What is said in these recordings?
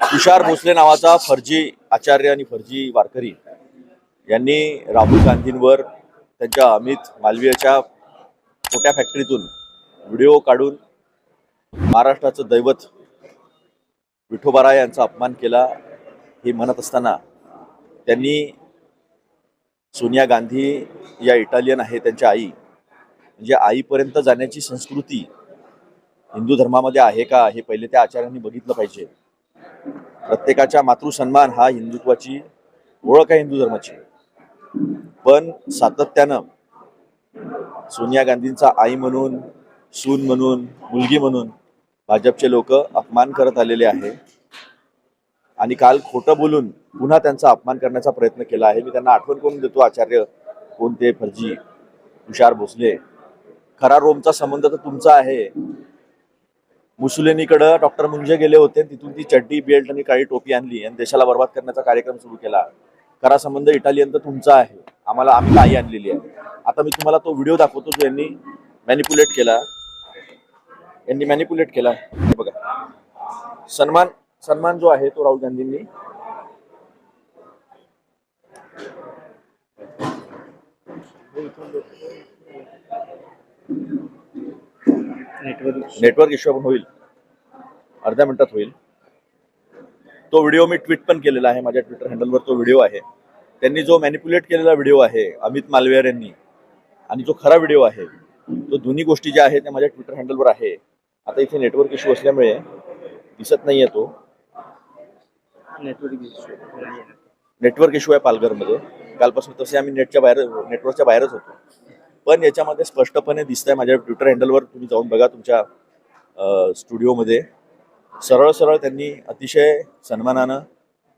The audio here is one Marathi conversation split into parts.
तुषार भोसले नावाचा फर्जी आचार्य आणि फर्जी वारकरी यांनी राहुल गांधींवर त्यांच्या अमित मालवीयच्या छोट्या फॅक्टरीतून व्हिडिओ काढून महाराष्ट्राचं दैवत विठोबारा यांचा अपमान केला. हे म्हणत असताना त्यांनी सोनिया गांधी या इटालियन आहे त्यांच्या आई म्हणजे आईपर्यंत जाण्याची संस्कृती हिंदू धर्मामध्ये आहे का हे पहिले त्या आचार्यांनी बघितलं पाहिजे. प्रत्येकाच्या मातृसन्मान हा हिंदुत्वाची ओळख आहे हिंदू धर्माची. पण सातत्यानं सोनिया गांधींचा आई म्हणून सून म्हणून मुलगी म्हणून भाजपचे लोक अपमान करत आलेले आहे. आणि काल खोटं बोलून पुन्हा त्यांचा अपमान करण्याचा प्रयत्न केला आहे. मी त्यांना आठवण करून देतो आचार्य कोणते फर्जी तुषार भोसले. खरा रोमचा संबंध तर तुमचा आहे. मुसुलेनीकडं डॉक्टर मुंजे गेले होते तिथून ती चड्डी बेल्ट आणि काळी टोपी आणली आणि देशाला बर्बाद करण्याचा कार्यक्रम सुरू केला. खरा संबंध इटालियन तर तुमचा आहे. आम्हाला आम्ही आई आणलेली आहे. आता मी तुम्हाला तो व्हिडिओ दाखवतो जो यांनी मॅनिप्युलेट केला. यांनी मॅनिप्युलेट केला. बघा. सन्मान सन्मान जो आहे तो राहुल गांधींनी. नेटवर्क नेटवर्क इश्यू पण होईल. अर्ध्या मिनिटात होईल. तो व्हिडिओ मी ट्विट पण केलेला आहे. माझ्या ट्विटर हँडलवर तो व्हिडिओ आहे. त्यांनी जो मॅनिप्युलेट केलेला व्हिडिओ आहे अमित मालवेयर यांनी आणि जो खरा व्हिडिओ आहे तो दोन्ही गोष्टी ज्या आहेत त्या माझ्या ट्विटर हँडलवर आहे. आता इथे नेटवर्क इश्यू असल्यामुळे दिसत नाहीये तो. नेटवर्क इश्यू नेटवर्क इश्यू आहे पालघरमध्ये. कालपासून तसे आम्ही नेटच्या बाहेर नेटवर्कच्या बाहेरच होतो. पण याच्यामध्ये स्पष्टपणे दिसतंय माझ्या ट्विटर हँडलवर तुम्ही जाऊन बघा तुमच्या स्टुडिओमध्ये सरळ सरळ त्यांनी अतिशय सन्मानानं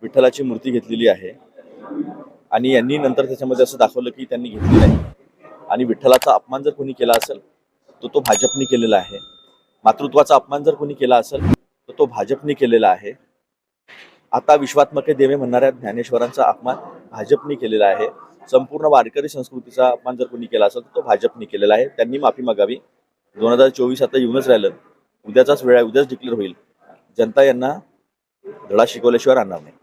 विठ्ठलाची मूर्ती घेतलेली आहे. आणि यांनी नंतर त्याच्यामध्ये असं दाखवलं की त्यांनी घेतली नाही आणि विठ्ठलाचा अपमान जर कोणी केला असेल तर तो भाजपने केलेला आहे. मातृत्वाचा अपमान जर कोणी केला असेल तर तो भाजपने केलेला आहे. आता विश्वात्मके देवे म्हणणाऱ्या ज्ञानेश्वरांचा अपमान भाजपने केलेला आहे. संपूर्ण वारकरी संस्कृतीचा अपमान जर कोणी केला असेल तर तो भाजपने केलेला आहे. त्यांनी माफी मागावी. दोन हजार चोवीस आता येऊनच राहिलं. उद्याचाच वेळ आहे. उद्याच डिक्लेअर होईल. जनता यांना धडा शिकवल्याशिवाय राहणार नाही.